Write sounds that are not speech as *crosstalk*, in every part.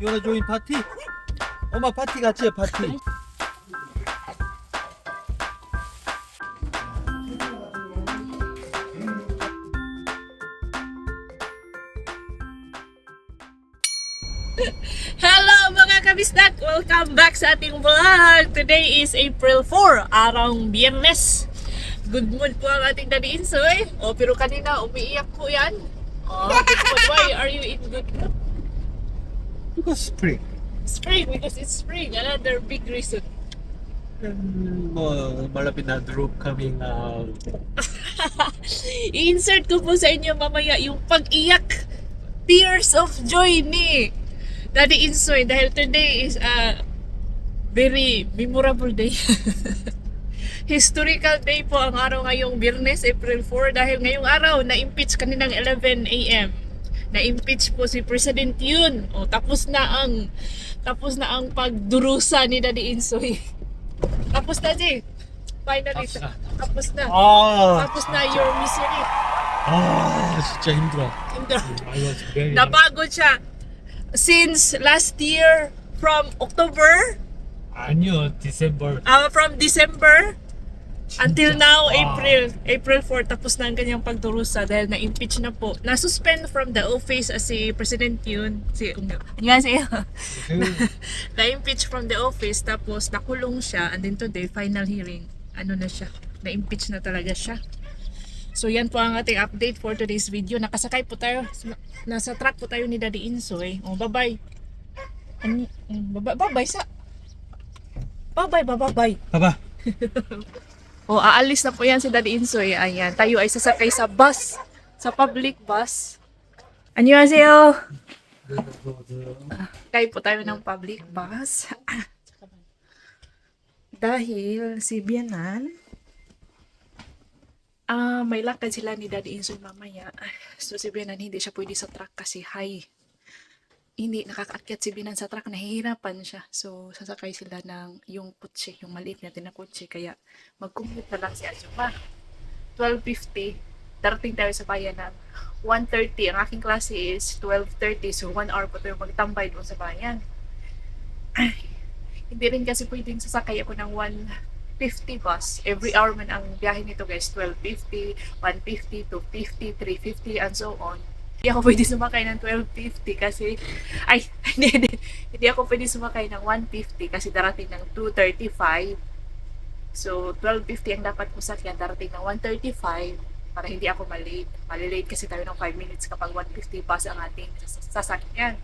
You wanna join party? 엄마 파티 같이 해 파티. Hello mga kabisdak! Welcome back sa ating vlog! Today is April 4, arang biyernes. Good mood po ang ating daddy Insoy. O, pero kanina umiiyak po yan. Oh, good mood. Why are you in good mood? Because spring. Spring, because it's spring. Another big reason. 음, 뭐 malapit na drop coming out. *laughs* I-insert ko po sa inyo mamaya yung pag-iyak. Tears of joy ni Daddy Insoy dahil today is a very memorable day. *laughs* Historical day po ang araw ngayong Biyernes, April 4 dahil ngayong araw na-impeach kaninang 11 a.m Na-impeach po si President Yun. O tapos na ang tapos na ang pagdurusa ni Daddy Insoy. *laughs* tapos na, Jay. Finally, Tapos na. tapos na. 아, Tapos na your misery. 아 진짜 힘들어. Hindi. I was very. Napagod siya. Since last year, from October, 아니요, December. uh, from December, Until now, April, April 4, tapos na ang kanyang pagdurusa dahil na-impeach na po. Na-suspend from the office as si President Yun, si Unyo. Annyeonghaseyo. *laughs* na-impeach from the office, tapos nakulong siya, and then today, final hearing, ano na siya, na-impeach na talaga siya. So yan po ang ating update for today's video. Nakasakay po tayo, nasa truck po tayo ni Daddy Insoy. Eh. Oh, bye-bye. Ano oh, bye-bye sa. Bye-bye, bye-bye. Bye-bye. *laughs* O, aalis na po yan si Daddy Insoy. Ayan, tayo ay sasakay sa bus. Sa public bus. Annyeonghaseyo! Kaya po tayo ng public bus. *laughs* Dahil si Bianan, ah may lakad sila ni Daddy Insoy mamaya. So si Bianan hindi siya pwede sa truck kasi high. Hindi nakakaakyat si Bianan sa truck, nahihirapan siya. So sasakay sila ng yung kutsi, yung maliit natin na kutsi. Kaya mag-commute na lang si Azuma. 12.50, darating tayo sa bayan ng 1.30. Ang aking klase is 12.30. So, 1 hour pa tayo magtambay doon sa bayan. Ay, hindi rin kasi pwedeng sasakay ako ng 150 bus. Every hour man ang biyahe nito guys. 12.50, 150, 250, 350, and so on. Hindi ako pwede sumakay ng 12.50 kasi, ay, *laughs* hindi, hindi, hindi ako pwede sumakay ng 150 kasi darating ng 2.35. So, 12.50 ang dapat ko sakyan, darating ng 1.35 para hindi ako malate. Malilate kasi tayo ng 5 minutes kapag 150 bus ang ating sas- sasakyan.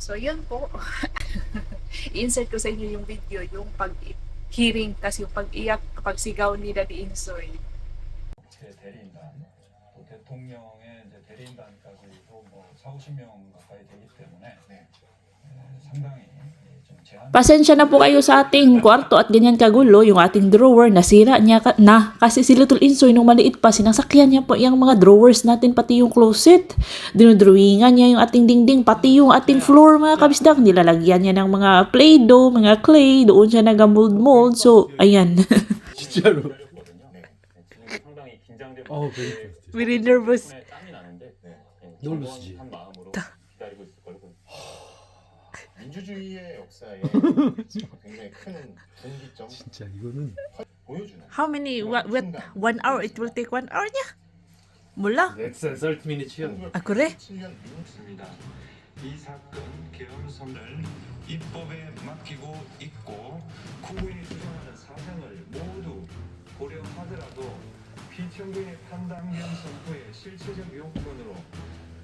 So, yun po. *laughs* I-insert ko sa inyo yung video, yung pag-hearing, kasi yung pag-iyak, kapag sigaw ni Daddy Insoy. 제 대리인단, 또 대통령 40명 가까이 되기 때문에 네. 상당히 좀 제한... Pasensya na po kayo sa ating kwarto at ganyan kagulo. Yung ating drawer nasira niya ka- na. Kasi si Little Insoy nung maliit pa sinasakyan niya po yung mga drawers natin pati yung closet. Dinodrawingan niya yung ating dingding pati yung ating floor mga kabisdak. Nilalagyan niya ng mga play-doh mga clay. Doon siya nagamold mold mold. so ayan 진짜로. 어, very interesting. very nervous. 네. 놀라시지. 한 마음으로 기다리고 있을 거고. 민주주의의 역사에 *laughs* 굉장히 큰 분기점 진짜 이거는 보여주는 How many, what, what, one hour? It will take one hour niya? Mula? 넥슨 30 minutes요. 아, 그래? 7년 이후입니다. 이 사건 계엄선을 입법에 맡기고 있고 국민이 주장하는 사상을 모두 고려하더라도 피청구의 판단 기한 선포의 실체적 요건으로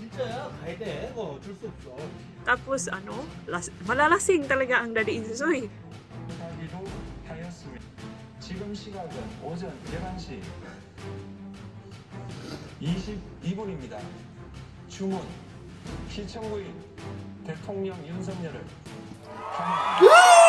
진짜야 가야 돼. 어, 어쩔 수 없어. tapos ano, las- malalasing talaga ang. 하기로 하였습니다. 지금 시각은 오전 11시 22분입니다. 주문 피청구인 대통령 윤석열을 환영합니다. *laughs*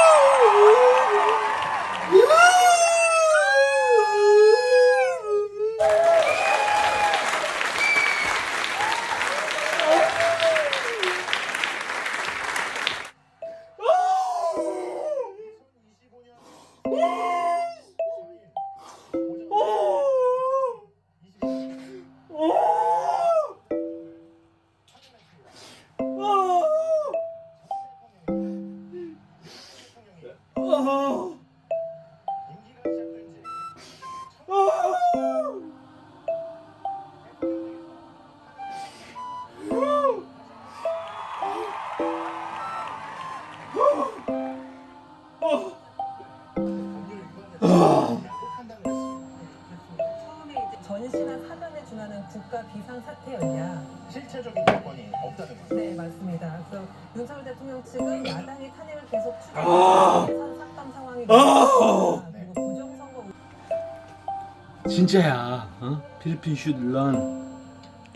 어? 필리핀 슛 런.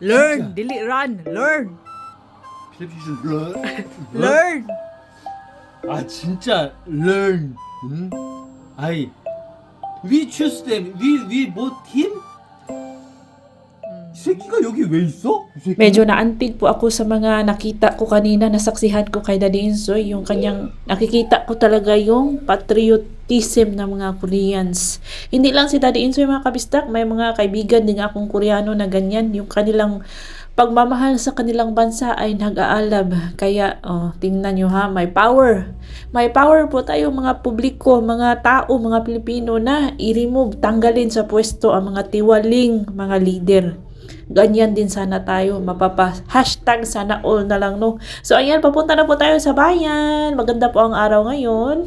Learn, dili run, learn. 필리핀 슛 런. *laughs* Learn. 아 진짜 learn. 응? 아이. We choose them. We we 뭐 팀? 이 새끼가 여기 왜 있어? 이 새끼. Medyo naantig po ako sa mga nakita ko kanina, nasaksihan ko kay Daddy Insoy, yung kanyang nakikita ko talaga yung patriotism ng mga Koreans. Hindi lang si Daddy Insoy mga kabistak, may mga kaibigan din akong Koreano na ganyan, yung kanilang pagmamahal sa kanilang bansa ay nag-aalab. Kaya, oh, tingnan nyo ha, may power. May power po tayo mga publiko, mga tao, mga Pilipino na i-remove, tanggalin sa pwesto ang mga tiwaling mga leader. Ganyan din sana tayo, mapapa hashtag sana all na lang no. So ayan, papunta na po tayo sa bayan. Maganda po ang araw ngayon.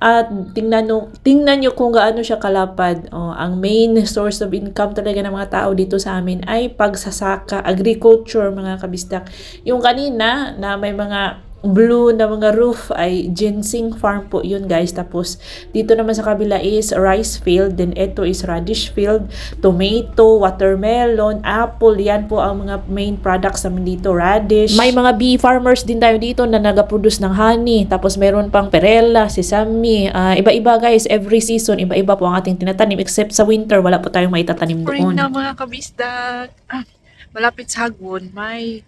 At tingnan nyo, tingnan nyo kung gaano siya kalapad. Oh, ang main source of income talaga ng mga tao dito sa amin ay pagsasaka, agriculture mga kabistak. Yung kanina na may mga blue na mga roof ay ginseng farm po yun guys. Tapos dito naman sa kabila is rice field. Then ito is radish field, tomato, watermelon, apple. Yan po ang mga main products namin dito. Radish. May mga bee farmers din tayo dito na nagaproduce ng honey. Tapos meron pang perella, sesame. ah, iba-iba guys. Every season, iba-iba po ang ating tinatanim. Except sa winter, wala po tayong maitatanim Spring doon. na mga kabisdak. Ah, Malapit sa Hagwon, may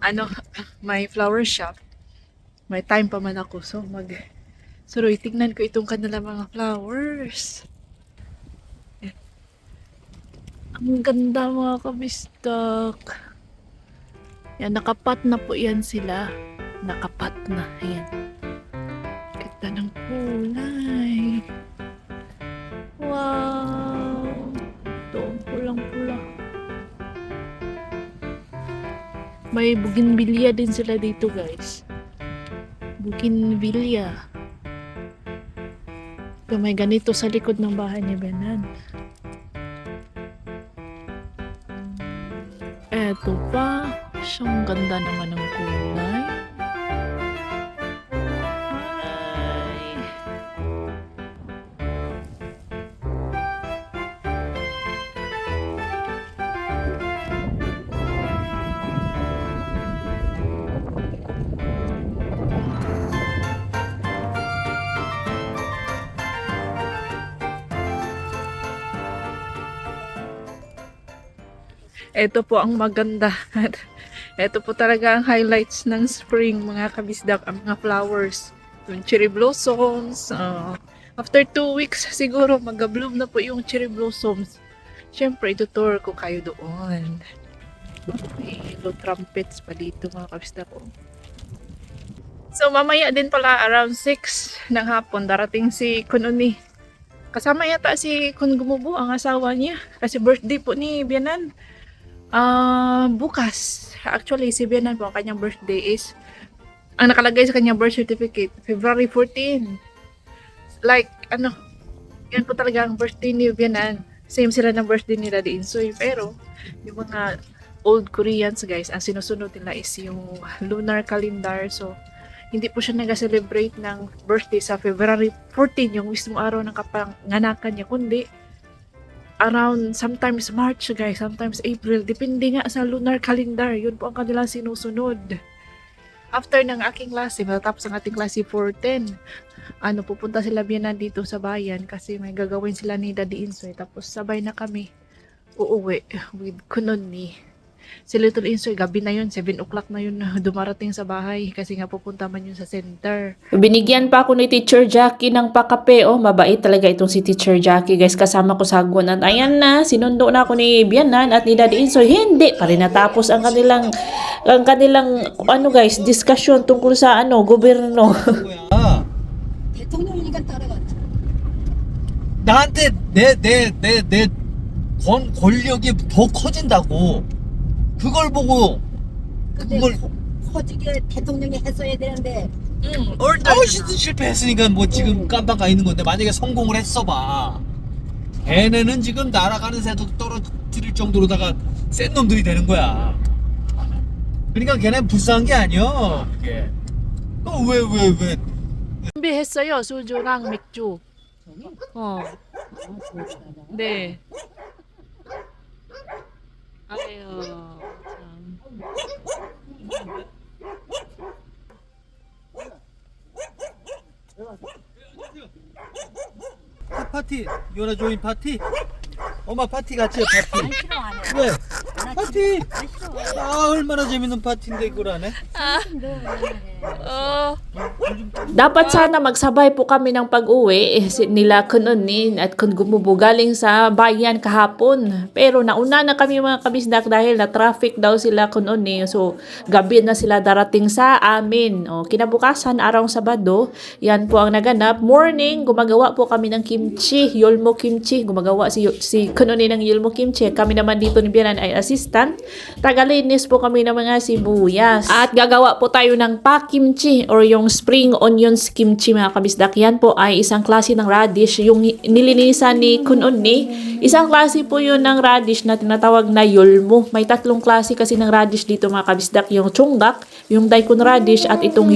ano, *laughs* may flower shop. May time pa man ako. So, mag Suroy, tignan ko itong kanila mga flowers. Ang ganda mga kabistak. Yan, nakapat na po yan sila. Nakapat na. Ayan. Ganda ng kulay. Wow! Ito, pulang-pula. May bougainvillea din sila dito, guys. Bougainvillea. May ganito sa likod ng bahay ni Benan. Eto pa. Siyang ganda naman ng kulay. Ito po ang maganda. *laughs* Ito po talaga ang highlights ng spring, mga kabisdak, ang mga flowers. Yung cherry blossoms. ah, after two weeks, siguro mag-bloom na po yung cherry blossoms. Siyempre, itutour ko kayo doon. May yellow trumpets pa dito, mga kabisdak. Oh. So, mamaya din pala around 6 ng hapon, darating si Kununi. Kasama yata si Kun Gumubo, ang asawa niya. Kasi birthday po ni Bianan. Ah, bukas. Actually, si Bianan po, ang kanyang birthday is, ang nakalagay sa kanyang birth certificate, February 14. Like, ano, yan po talaga ang birthday ni Bianan. Same sila ng birthday ni Daddy Insoy. Pero, yung mga old Koreans, guys, ang sinusunod nila is yung lunar calendar. So, hindi po siya nag-celebrate ng birthday sa February 14, yung mismong araw ng kapanganakan niya, kundi around sometimes March guys, sometimes April, depende nga sa lunar calendar, yun po ang kanilang sinusunod. After ng aking klase, matatapos ang ating klase 410, ano, pupunta sila biyanan dito sa bayan kasi may gagawin sila ni Daddy Insoy, tapos sabay na kami uuwi with kunon ni si Little Insoy, gabi na yun, 7 o'clock na yun *laughs* dumarating sa bahay kasi nga pupunta man yun sa center. Binigyan pa ako ni Teacher Jackie ng pakape. Oh, mabait talaga itong si Teacher Jackie, guys. Kasama ko sa hagwan. At ayan na, sinundo na ako ni Bianan at ni Daddy Insoy. Hindi pa rin natapos ang kanilang, ang kanilang, ano guys, discussion tungkol sa ano, gobyerno. *laughs* 뭐야? 대통령이니까 따라갔죠. 나한테 내 내 내 내 권 권력이 더 커진다고. 그걸 보고 근데 그걸 커- 커지게 대통령이 했어야 되는데 Mm, order. 아우시도 실패했으니까 뭐 지금 깜빡 가 있는 건데 만약에 성공을 했어 봐. 걔네는 지금 날아가는 새도 떨어뜨릴 정도로다가 센 놈들이 되는 거야. 그러니까 걔네 불쌍한 게 아니야. 그게. 너왜 왜 왜? 준비했어요. 소주랑 맥주. 어. 네. 아유, 참. 파- 파티. 요나 조인 파티? 엄마 파티 같이 해 파티. 왜? 파티. 아 얼마나 재밌는 파티인데 그걸 안 해? 어. Dapat sana magsabay po kami ng pag-uwi eh, nila kununin at kun gumubo galing sa bayan kahapon. Pero nauna na kami mga kabisdak dahil na traffic daw sila kununi. So gabi na sila darating sa amin. O, kinabukasan, araw Sabado, yan po ang naganap. Morning, gumagawa po kami ng kimchi, yolmo kimchi. Gumagawa si, si kununi ng yolmo kimchi. Kami naman dito ni Bianan ay assistant. Tagalinis po kami ng mga sibuyas. At gagawa po tayo ng pa kimchi or yung spring onions kimchi mga kabisdak. Yan po ay isang klase ng radish. Yung nilinisan ni Kununi, isang klase po yun ng radish na tinatawag na yolmo. May tatlong klase kasi ng radish dito mga kabisdak. Yung chunggak, yung daikon radish at itong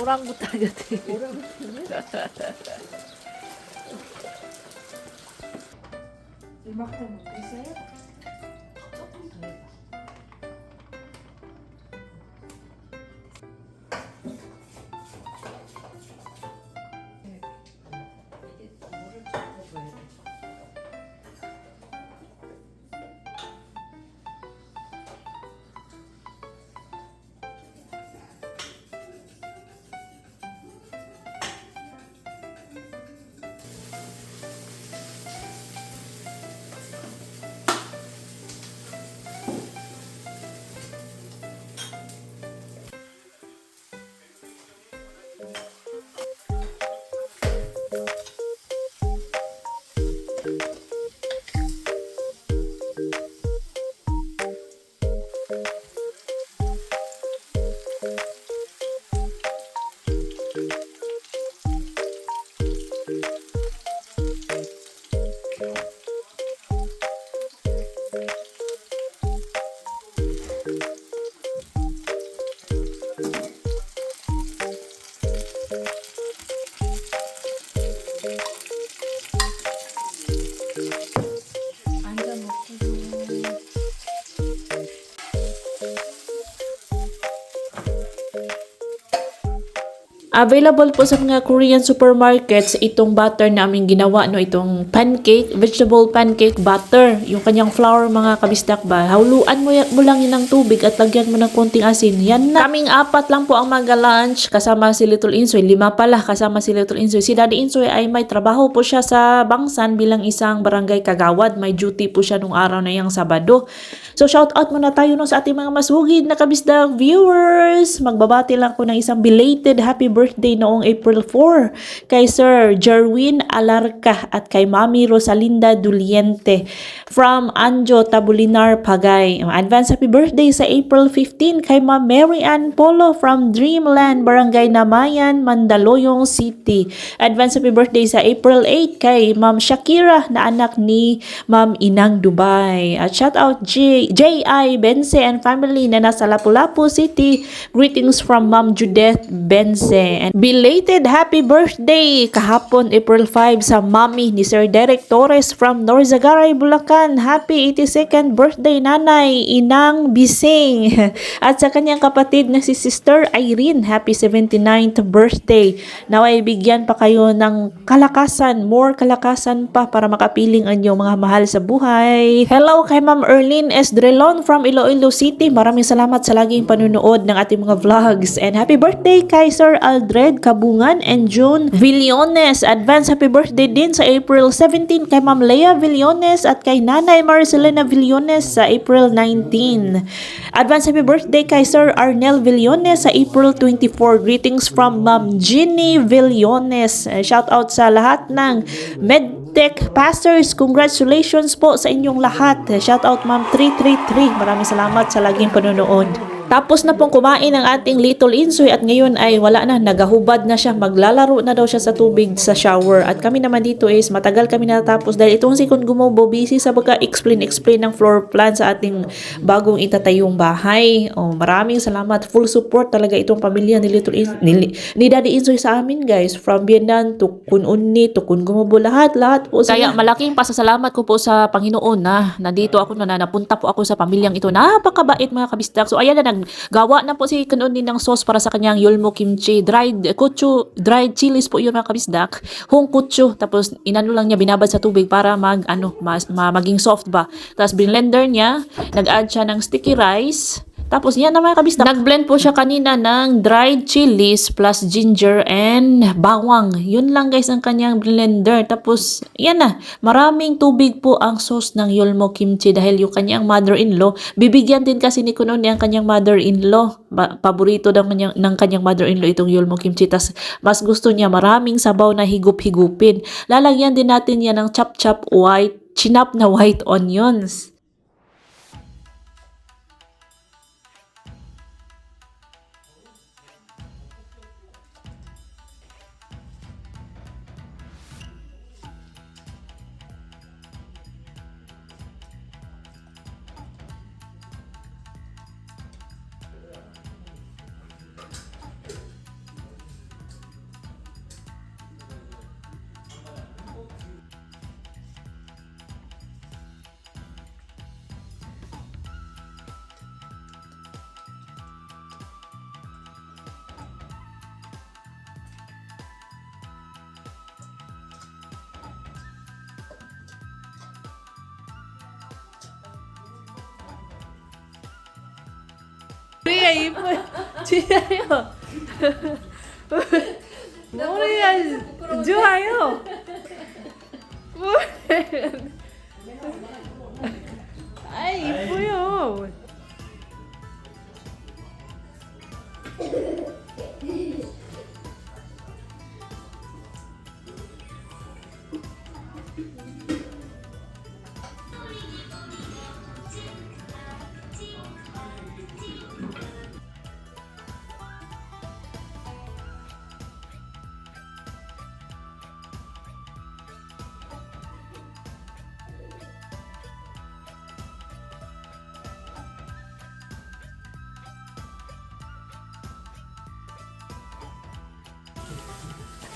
오랑부터 알려드릴게요. 이만큼 있어요? 조금 더 해봐. Available po sa mga Korean supermarkets itong butter na aming ginawa, no? Itong pancake, vegetable pancake butter. Yung kanyang flour, mga kabisdak ba? Hauluan mo, mo lang yun ng tubig at lagyan mo ng konting asin. Yan na. Kaming apat lang po ang mag-lunch kasama si Little Insoy. Lima pala kasama si Little Insoy. Si Daddy Insoy ay may trabaho po siya sa Bangsan bilang isang barangay kagawad. May duty po siya nung araw na yung Sabado. So shout out muna tayo no sa ating mga masugid na kabisdak viewers. Magbabati lang ko ng isang belated happy birthday noong April 4 kay Sir Jerwin Alarca at kay Mami Rosalinda Duliente from Anjo Tabulinar, Pagay. Advance happy birthday sa April 15 kay Ma'am Mary Ann Polo from Dreamland, Barangay Namayan, Mandaluyong City. Advance happy birthday sa April 8 kay Ma'am Shakira na anak ni Ma'am Inang Dubai. At shout out J.I. Bense and family na nasa Lapu-Lapu City. Greetings from Ma'am Judith Bense. And belated happy birthday kahapon April 5 sa mommy ni Sir Derek Torres from Norzagaray, Bulacan. Happy 82nd birthday nanay, Inang Bising. *laughs* At sa kanyang kapatid na si Sister Irene, happy 79th birthday. Naway bigyan pa kayo ng kalakasan, more kalakasan pa para makapiling ang inyong mga mahal sa buhay. Hello kay Ma'am Erlene Esdrelon from Iloilo City. Maraming salamat sa laging panunood ng ating mga vlogs. And happy birthday kay Sir Aldred Kabungan and June Villones. Advance happy birthday din sa April 17 kay Ma'am Leia Villones at kay Nanay Marcelina Villones sa April 19. Advance happy birthday kay Sir Arnel Villones sa April 24. Greetings from Ma'am Ginny Villones. Eh, Shout out sa lahat ng MedTech Pastors. Congratulations po sa inyong lahat. Eh, Shout out Ma'am 333. Maraming salamat sa laging panonood. Tapos na pong kumain ang ating little insoy at ngayon ay wala na, nagahubad na siya, maglalaro na daw siya sa tubig sa shower. At kami naman dito is matagal kami natapos dahil itong si Kun Gumobo busy sa pagka-explain-explain ng floor plan sa ating bagong itatayong bahay. Oh, maraming salamat. Full support talaga itong pamilya ni Little In- ni, ni Daddy Insoy sa amin guys. From Vietnam to Kun Unni to Kun Gumobo, lahat-lahat po. Kaya malaking pasasalamat ko po sa Panginoon na nandito ako na, na napunta po ako sa pamilyang ito. Napakabait mga kabistak. So ayan na, naggawa na po si Kununin ng sauce para sa kanyang yulmo kimchi. Dried kutsu, dried chilies po yun mga kabisdak. Hong kutsu. Tapos inano lang niya, binabad sa tubig para mag, ano, mas, ma, maging soft ba. Tapos blender niya, nag-add siya ng sticky rice. Tapos yan na mga kabisdak. Nag-blend po siya kanina ng dried chilies plus ginger and bawang. Yun lang guys ang kanyang blender. Tapos yan na. Maraming tubig po ang sauce ng Yolmo Kimchi dahil yung kanyang mother-in-law. Bibigyan din kasi ni Kuno ang kanyang mother-in-law. Paborito ng kanyang, ng kanyang mother-in-law itong Yolmo Kimchi. Tas mas gusto niya maraming sabaw na higup-higupin. Lalagyan din natin yan ng chop-chop white, chinap na white onions. *laughs* 머리가 이뻐요. 주아요. 머리가 좋아요.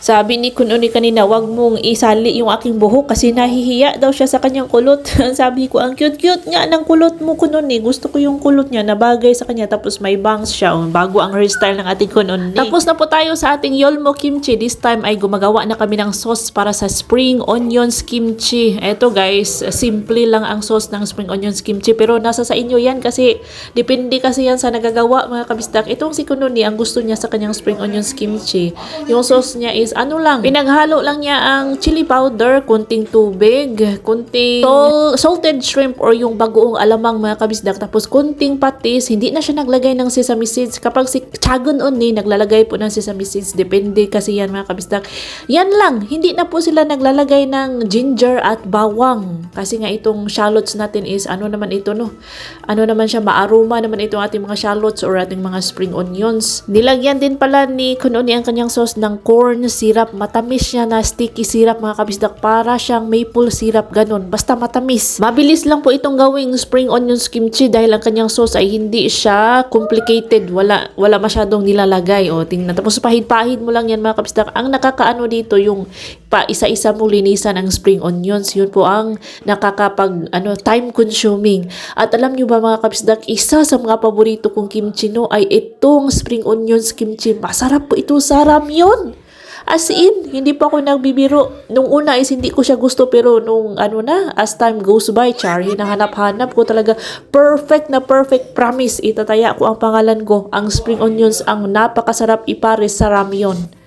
Sabi ni Kununi kanina, wag mong isali yung aking buhok kasi nahihiya daw siya sa kanyang kulot. *laughs* Sabi ko, ang cute-cute nga ng kulot mo, Kununi. Gusto ko yung kulot niya na bagay sa kanya. Tapos may bangs siya. Oh, Bago ang hairstyle ng ating Kununi. Tapos na po tayo sa ating Yolmo Kimchi. This time ay gumagawa na kami ng sauce para sa spring onions kimchi. Eto guys, simple lang ang sauce ng spring onions kimchi. Pero nasa sa inyo yan kasi depende kasi yan sa nagagawa mga kabistak. Itong si Kununi, ang gusto niya sa kanyang spring onions kimchi. Yung sauce niya is ano lang, pinaghalo lang niya ang chili powder, kunting tubig, kunting sol- salted shrimp or yung bagoong alamang mga kabisdak, tapos kunting patis, hindi na siya naglagay ng sesame seeds. Kapag si Chagon Onni, naglalagay po ng sesame seeds, depende kasi yan mga kabisdak. Yan lang, hindi na po sila naglalagay ng ginger at bawang. Kasi nga itong shallots natin is, ano naman ito no? Ano naman siya, maaroma naman itong ating mga shallots or ating mga spring onions. Nilagyan din pala ni Kunoni ang kanyang sauce ng corn syrup. Matamis siya na sticky syrup mga kabisdak. Para siyang maple syrup ganun. Basta matamis. Mabilis lang po itong gawing spring onions kimchi dahil ang kanyang sauce ay hindi siya complicated. Wala, wala masyadong nilalagay. O, tingnan. Tapos pahid-pahid mo lang yan mga kabisdak. Ang nakakaano dito yung pa isa-isa mong linisan ang spring onions. Yun po ang nakakapag ano, time consuming. At alam nyo ba mga kabisdak, isa sa mga paborito kong kimchi no ay itong spring onions kimchi. Masarap po ito sa ramyon. As in, hindi pa ako nagbibiro. Nung una is hindi ko siya gusto pero nung ano na, as time goes by, char, hinahanap-hanap ko talaga perfect na perfect promise. Itataya ko ang pangalan ko. Ang spring onions ang napakasarap ipares sa ramyon.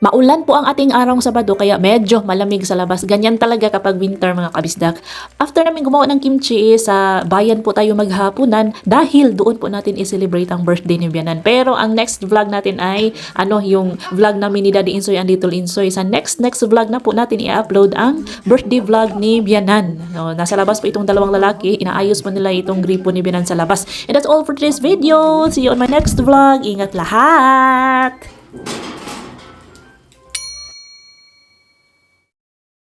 Maulan po ang ating arang Sabado kaya medyo malamig sa labas. Ganyan talaga kapag winter mga kabisdak. After namin gumawa ng kimchi sa bayan po tayo maghapunan dahil doon po natin i-celebrate ang birthday ni Bianan. Pero ang next vlog natin ay ano yung vlog namin ni Daddy Insoy and Little Insoy. Sa next next vlog na po natin i-upload ang birthday vlog ni Bianan. No, nasa labas po itong dalawang lalaki. Inaayos po nila itong gripo ni Bianan sa labas. And that's all for today's video. See you on my next vlog. Ingat lahat!